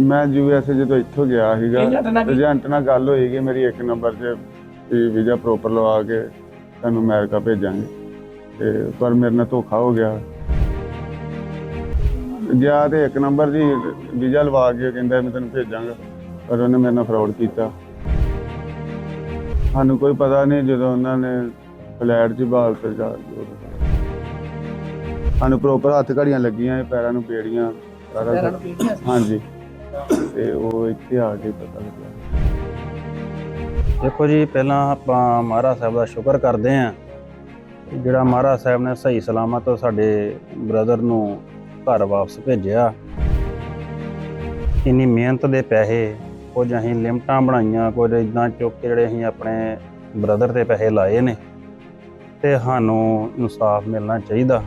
ਮੈਂ ਯੂਐਸਏ ਜਦੋਂ ਇੱਥੋਂ ਗਿਆ ਸੀਗਾ ਏਜੰਟ ਨਾਲ ਕੀ- ਏਜੰਟ ਨਾਲ ਗੱਲ ਹੋਈ ਕਿ ਮੇਰੀ ਇੱਕ ਨੰਬਰ 'ਚ ਵੀ ਵੀਜ਼ਾ ਪ੍ਰੋਪਰ ਲਵਾ ਕੇ ਤੁਹਾਨੂੰ ਅਮਰੀਕਾ ਭੇਜਾਂਗੇ। ਤੇ ਪਰ ਮੇਰੇ ਨਾਲ ਧੋਖਾ ਹੋ ਗਿਆ। ਗਿਆ ਤੇ ਇੱਕ ਨੰਬਰ ਜੀ ਵੀਜ਼ਾ ਲਵਾ ਕੇ ਕਹਿੰਦਾ ਮੈਂ ਤੈਨੂੰ ਭੇਜਾਂਗਾ ਪਰ ਉਹਨੇ ਮੇਰੇ ਨਾਲ ਫਰਾਡ ਕੀਤਾ। ਸਾਨੂੰ ਕੋਈ ਪਤਾ ਨਹੀਂ ਜਦੋਂ ਉਹਨਾਂ ਨੇ ਫਲੈਟ 'ਚ ਬਾਲ ਤੇ ਜਾ ਸਾਨੂੰ ਪ੍ਰੋਪਰ ਹੱਥ ਘੜੀਆਂ ਲੱਗੀਆਂ ਪੈਰਾਂ ਨੂੰ ਪੇੜੀਆਂ ਸਾਰਾ ਪੈਰਾਂ ਕੁਛ। ਨੂੰ ਪੀੜੀਆਂ। ਸੀ ਹਾਂਜੀ। ਤੇ ਉਹ ਇੱਥੇ ਆ ਕੇ ਪਤਾ ਲੱਗਿਆ। ਦੇਖੋ ਜੀ ਪਹਿਲਾਂ ਆਪਾਂ ਮਹਾਰਾਜ ਸਾਹਿਬ ਦਾ ਸ਼ੁਕਰ ਕਰਦੇ ਆਂ ਜਿਹੜਾ ਮਹਾਰਾਜ ਸਾਹਿਬ ਨੇ ਸਹੀ ਸਲਾਮਤ ਸਾਡੇ ਬ੍ਰਦਰ ਨੂੰ ਘਰ ਵਾਪਸ ਭੇਜਿਆ। ਇੰਨੀ ਮਿਹਨਤ ਦੇ ਪੈਸੇ ਕੁਝ ਅਸੀਂ ਲਿਮਟਾਂ ਬਣਾਈਆਂ ਕੁਝ ਇਦਾਂ ਚੁੱਕ ਕੇ ਜਿਹੜੇ ਅਸੀਂ ਆਪਣੇ ਬ੍ਰਦਰ ਤੇ ਪੈਸੇ ਲਾਏ ਨੇ ਤੇ ਸਾਨੂੰ ਇਨਸਾਫ ਮਿਲਣਾ ਚਾਹੀਦਾ।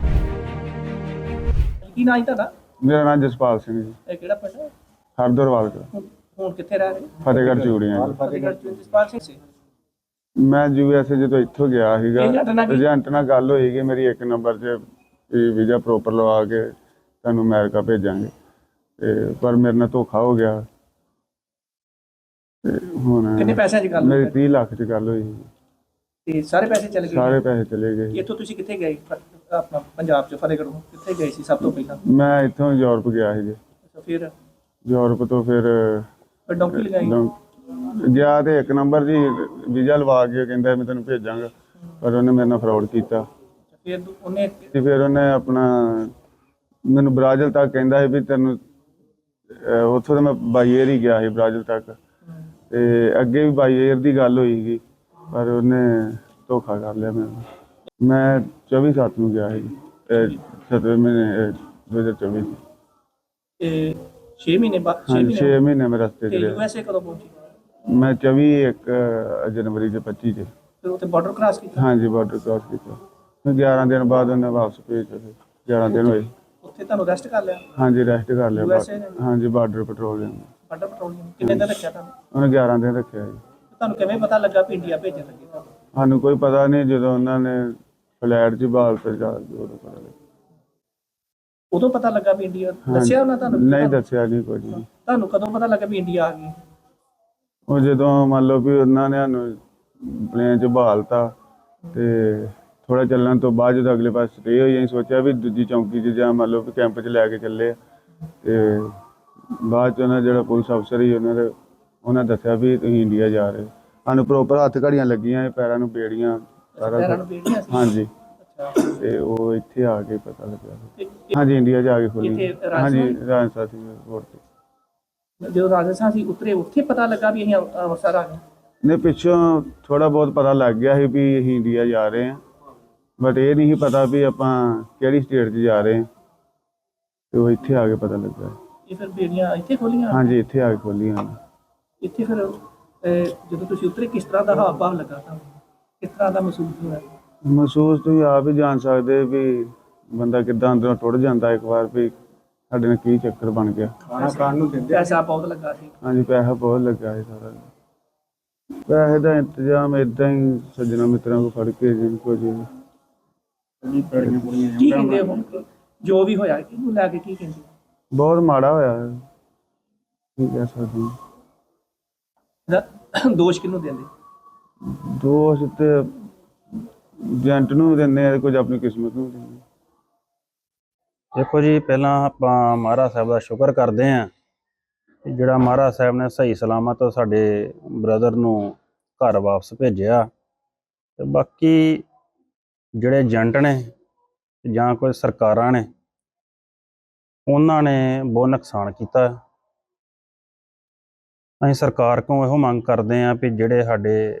ਕੀ ਨਾਂ ਸੀ ਤੁਹਾਡਾ? ਮੇਰਾ ਨਾਮ ਜਸਪਾਲ ਸਿੰਘ ਜੀ। ਇਹ ਕਿਹੜਾ ਪਿੰਡ ਹੈ? ਹਰਦਰਵਾਲ ਦਾ ਹੁਣ ਕਿੱਥੇ ਰਹਿ ਰਹੇ? ਫਤਿਹਗੜ੍ਹ ਚੂੜੀਆਂ ਜੀ। ਫਤਿਹਗੜ੍ਹ ਚ ਜਸਪਾਲ ਸਿੰਘ ਸੀ ਮੈਂ ਯੂਐਸਏ ਜਦੋਂ ਇੱਥੋਂ ਗਿਆ ਸੀਗਾ ਏਜੰਟ ਨਾਲ ਕੀ- ਏਜੰਟ ਨਾਲ ਗੱਲ ਹੋਈ ਕਿ ਮੇਰੀ ਇੱਕ ਨੰਬਰ 'ਚ ਵੀਜ਼ਾ ਪ੍ਰੋਪਰ ਲਵਾ ਕੇ ਤੁਹਾਨੂੰ ਅਮਰੀਕਾ ਭੇਜਾਂਗੇ। ਤੇ ਪਰ ਮੇਰੇ ਨਾਲ ਧੋਖਾ ਹੋ ਗਿਆ। ਤੇ ਹੁਣ ਕਿੰਨੇ ਪੈਸਿਆਂ 'ਚ ਗੱਲ ਮੇਰੀ ਹੋਈ? 30 ਲੱਖ 'ਚ ਗੱਲ ਹੋਈ। ਸੀ। ਤੇ ਸਾਰੇ ਪੈਸੇ ਚਲੇ ਗਏ? ਸਾਰੇ ਪੈਸੇ ਚਲੇ ਗਏ। ਇੱਥੋਂ ਤੁਸੀਂ ਕਿੱਥੇ ਗਏ? ਫ- ਆਪਣਾ ਪੰਜਾਬ 'ਚ ਫਤਿਹਗੜ੍ਹੋਂ ਕਿੱਥੇ ਗਏ ਸੀ ਸਭ ਤੋਂ ਪਹਿਲਾਂ? ਮੈਂ ਇੱਥੋਂ ਯੂਰਪ ਗਿਆ ਸੀ ਜੀ ਅੱਛਾ ਫਿਰ? ਯੂਰਪ ਤੋਂ ਫਿਰ ਫਿਰ ਡੌਂਕੀ ਲਗਾਈ। ਗਿਆ ਤੇ ਇੱਕ ਨੰਬਰ ਜੀ ਵੀਜ਼ਾ ਲਵਾ ਕੇ ਕਹਿੰਦਾ ਮੈਂ ਤੈਨੂੰ ਭੇਜਾਂਗਾ। ਪਰ ਉਹਨੇ ਮੇਰੇ ਨਾਲ ਫਰਾਡ ਕੀਤਾ। ਫਿਰ ਦੂ- ਉਹਨੇ ਤੇ ਫਿਰ ਉਹਨੇ ਆਪਣਾ ਮੈਨੂੰ ਬ੍ਰਾਜ਼ਿਲ ਤੱਕ ਕਹਿੰਦਾ ਸੀ ਵੀ ਤੈਨੂੰ ਅਹ ਉੱਥੋਂ ਤਾਂ ਮੈਂ ਬਾਈਅਰ ਹੀ ਗਿਆ ਸੀ ਬ੍ਰਾਜ਼ਿਲ ਤੱਕ। ਤੇ ਅੱਗੇ ਵੀ ਬਾਈਅਰ ਦੀ ਗੱਲ ਹੋਈ ਸੀ ਪਰ ਉਹਨੇ ਧੋਖਾ ਕਰ ਲਿਆ ਮੈਨੂੰ ਮੈਂ 24 ਸੱਤ ਨੂੰ ਗਿਆ ਸੀ 7ਵੇਂ ਮਹੀਨੇ ਅਹ 2024 ਚ। ਇਹ 6 ਮਹੀਨੇ ਬਾਅਦ 6 ਹਾਂਜੀ 6 ਮਹੀਨੇ ਮਹੀਨੇ ਮੈਂ ਰਸਤੇ ਤੇ ਰਿਹਾ। ਯੂਐਸਏ ਕਦੋਂ ਪਹੁੰਚੀ? ਮੈਂ 24 ਇੱਕ ਜਨਵਰੀ ਦੇ 25 ਚ ਫਿਰ ਉੱਥੇ ਬਾਰਡਰ ਕ੍ਰਾਸ ਕੀਤਾ? ਹਾਂਜੀ ਬਾਰਡਰ ਕ੍ਰਾਸ ਕੀਤਾ। ਫਿਰ 11 ਦਿਨ ਬਾਅਦ ਉਹਨੇ ਵਾਪਸ ਭੇਜਿਆ ਫਿਰ 11 ਦਿਨ ਹੋਏ। ਉੱਥੇ ਤੁਹਾਨੂੰ ਰੈਸਟ ਕਰ ਲਿਆ? ਹਾਂਜੀ ਰੈਸਟ ਕਰ ਲਿਆ। USA ਨੇ? ਬਾਰਡਰ- ਹਾਂਜੀ ਬਾਰਡਰ ਪੈਟਰੋਲਿੰਗ ਬਾਰਡਰ ਪੈਟਰੋਲਿੰਗ ਕਿੰਨੇ ਦਿਨ ਰੱਖਿਆ ਤੁਹਾਨੂੰ? ਉਹਨੇ 11 ਦਿਨ ਰੱਖਿਆ ਜੀ। ਤੁਹਾਨੂੰ ਕਿਵੇਂ ਪਤਾ ਲੱਗਾ ਵੀ ਇੰਡੀਆ ਭੇਜਣ ਲੱਗੇ ਤੁਹਾਨੂੰ? ਸਾਨੂੰ ਕੋਈ ਪਤਾ ਨਹੀਂ ਜਦੋਂ ਉਹਨਾਂ ਨੇ ਫਲੈਟ 'ਚ ਬਾਲ ਤੇ ਜਾ ਕੇ ਉਦੋਂ ਪਤਾ ਲੱਗਿਆ ਉਦੋਂ ਪਤਾ ਲੱਗਾ ਵੀ ਇੰਡੀਆ ਦੱਸਿਆ ਉਹਨਾਂ ਤੁਹਾਨੂੰ ਨਹੀਂ ਦੱਸਿਆ ਨਹੀਂ ਕੁਝ ਵੀ। ਤੁਹਾਨੂੰ ਕਦੋਂ ਪਤਾ ਲੱਗਾ ਵੀ ਇੰਡੀਆ ਆ ਗਈ ਉਹ ਜਦੋਂ ਮੰਨ ਲਓ ਵੀ ਉਹਨਾਂ ਨੇ ਸਾਨੂੰ ਪਲੇਨ 'ਚ ਬਹਾਲਤਾ ਤੇ ਥੋੜਾ ਚੱਲਣ ਤੋਂ ਬਾਅਦ ਜਦੋਂ ਅਗਲੇ ਪਾਸੇ ਸਟੇ ਹੋਈ ਅਸੀਂ ਸੋਚਿਆ ਵੀ ਦੂਜੀ ਚੌਂਕੀ 'ਚ ਜਾਂ ਮੰਨ ਲਓ ਵੀ ਕੈਂਪ 'ਚ ਲੈ ਕੇ ਚੱਲੇ ਆ। ਤੇ ਬਾਅਦ 'ਚ ਉਹਨਾਂ ਜਿਹੜਾ ਪੁਲਿਸ ਅਫਸਰ ਸੀ ਉਹਨਾਂ ਦੇ ਉਹਨਾਂ ਦੱਸਿਆ ਵੀ ਤੁਸੀਂ ਇੰਡੀਆ ਜਾ ਰਹੇ ਹੋ। ਸਾਨੂੰ ਪ੍ਰੋਪਰ ਹੱਥ ਘੜੀਆਂ ਲੱਗੀਆਂ ਪੈਰਾਂ ਨੂੰ ਬੇੜੀਆਂ ਸਾਰਾ ਪੈਰਾਂ ਕੁਛ। ਨੂੰ ਬੇੜੀਆਂ ਸੀ ਹਾਂਜੀ ਤੇ ਉਹ ਇੱਥੇ ਆ ਕੇ ਪਤਾ ਲੱਗਿਆ। ਇਹ ਹਾਂਜੀ ਇੰਡੀਆ ਜਾ ਕੇ ਖੋਲੀ। ਇੱਥੇ ਰਾਜਸਥਾਨ? ਹਾਂਜੀ ਰਾਜਸਥਾਨ ਸੀ 에어ਪੋਰਟ ਤੇ ਜਦੋਂ ਰਾਜਸਥਾਨ ਸੀ ਉਤਰੇ ਉੱਥੇ ਪਤਾ ਲੱਗਾ ਵੀ ਅਸੀਂ ਅੰਮ੍ਰਿ- ਅੰਮ੍ਰਿਤਸਰ ਆ ਗਏ। ਨੇ ਪਿੱਛੋਂ ਥੋੜਾ ਬਹੁਤ ਪਤਾ ਲੱਗ ਗਿਆ ਸੀ ਵੀ ਅਸੀਂ ਇੰਡੀਆ ਜਾ ਰਹੇ ਹਾਂ। ਬਟ ਇਹ ਨਹੀਂ ਸੀ ਪਤਾ ਵੀ ਆਪਾਂ ਕਿਹੜੀ ਸਟੇਟ 'ਚ ਜਾ ਰਹੇ ਹਾਂ। ਤੇ ਉਹ ਇੱਥੇ ਆ ਕੇ ਪਤਾ ਲੱਗਾ। ਇਹ ਫਿਰ ਬੇੜੀਆਂ ਇੱਥੇ ਖੋਲੀਆਂ? ਹਾਂਜੀ ਇੱਥੇ ਆ ਕੇ ਖੋਲੀਆਂ ਇੱਥੇ ਫਿਰ ਅਹ, ਜਦੋਂ ਤੁਸੀਂ ਉਤਰੇ ਕਿਸ ਤਰ੍ਹਾਂ ਦਾ ਹਾਵ ਭਾਵ ਲੱਗਾ ਤੁਹਾਨੂੰ? ਕਿਸ ਤਰ੍ਹਾਂ ਦਾ ਮਹਿਸੂਸ ਹੋਇਆ? ਮਹਿਸੂਸ ਤੁਸੀਂ ਆਪ ਹੀ ਜਾਣ ਸਕਦੇ ਵੀ ਬੰਦਾ ਕਿੱਦਾਂ ਅੰਦਰੋਂ ਟੁੱਟ ਜਾਂਦਾ ਇੱਕ ਵਾਰ ਵੀ ਸਾਡੇ ਨਾਲ ਕੀ ਚੱਕਰ ਬਣ ਗਿਆ। ਖਾਣਾ ਖਾਣ ਨੂੰ ਦਿੰਦੇ ਪੈਸਾ ਬਹੁਤ ਲੱਗਾ ਸੀ। ਹਾਂਜੀ ਪੈਸਾ ਬਹੁਤ ਲੱਗਾ ਹੈ ਸਾਰਾ। ਪੈਸੇ ਦਾ ਇੰਤਜ਼ਾਮ ਇਦਾਂ ਹੀ ਸੱਜਣਾ ਮਿੱਤਰਾਂ ਕੋ ਫੜ ਕੇ ਜਿੰਨ ਕੋ ਜੀ ਕੀ ਕਹਿੰਦੇ ਹੁਣ। ਜੋ ਵੀ ਹੋਇਆ ਕਿਹਨੂੰ ਲੈ ਕੇ ਕੀ ਕਹਿੰਦੇ? ਬਹੁਤ ਮਾੜਾ ਹੋਇਆ। ਹੈ। ਕੀ ਕਹਿ ਸਕਦੇ ਹਾਂ। ਦੋਸ਼ ਕਿਹਨੂੰ ਦਿੰਦੇ? ਦੋਸ਼ ਤੇ ਏਜੰਟ ਨੂੰ ਦਿੰਦੇ ਆ ਕੁਝ ਆਪਣੀ ਕਿਸਮਤ ਨੂੰ ਵੀ ਦਿੰਦੇ ਆ। ਦੇਖੋ ਜੀ, ਪਹਿਲਾਂ ਆਪਾਂ ਮਹਾਰਾਜ ਸਾਹਿਬ ਦਾ ਸ਼ੁਕਰ ਕਰਦੇ ਆਂ ਕਿ ਜਿਹੜਾ ਮਹਾਰਾਜ ਸਾਹਿਬ ਨੇ ਸਹੀ ਸਲਾਮਤ ਸਾਡੇ ਬ੍ਰਦਰ ਨੂੰ ਘਰ ਵਾਪਸ ਭੇਜਿਆ ਤੇ ਬਾਕੀ ਜਿਹੜੇ ਏਜੰਟ ਨੇ ਜਾਂ ਕੋਈ ਸਰਕਾਰਾਂ ਨੇ, ਉਹਨਾਂ ਨੇ ਬਹੁਤ ਨੁਕਸਾਨ ਕੀਤਾ ਅਸੀਂ ਸਰਕਾਰ ਕੋਲੋਂ ਇਹੋ ਮੰਗ ਕਰਦੇ ਆਂ ਵੀ ਜਿਹੜੇ ਸਾਡੇ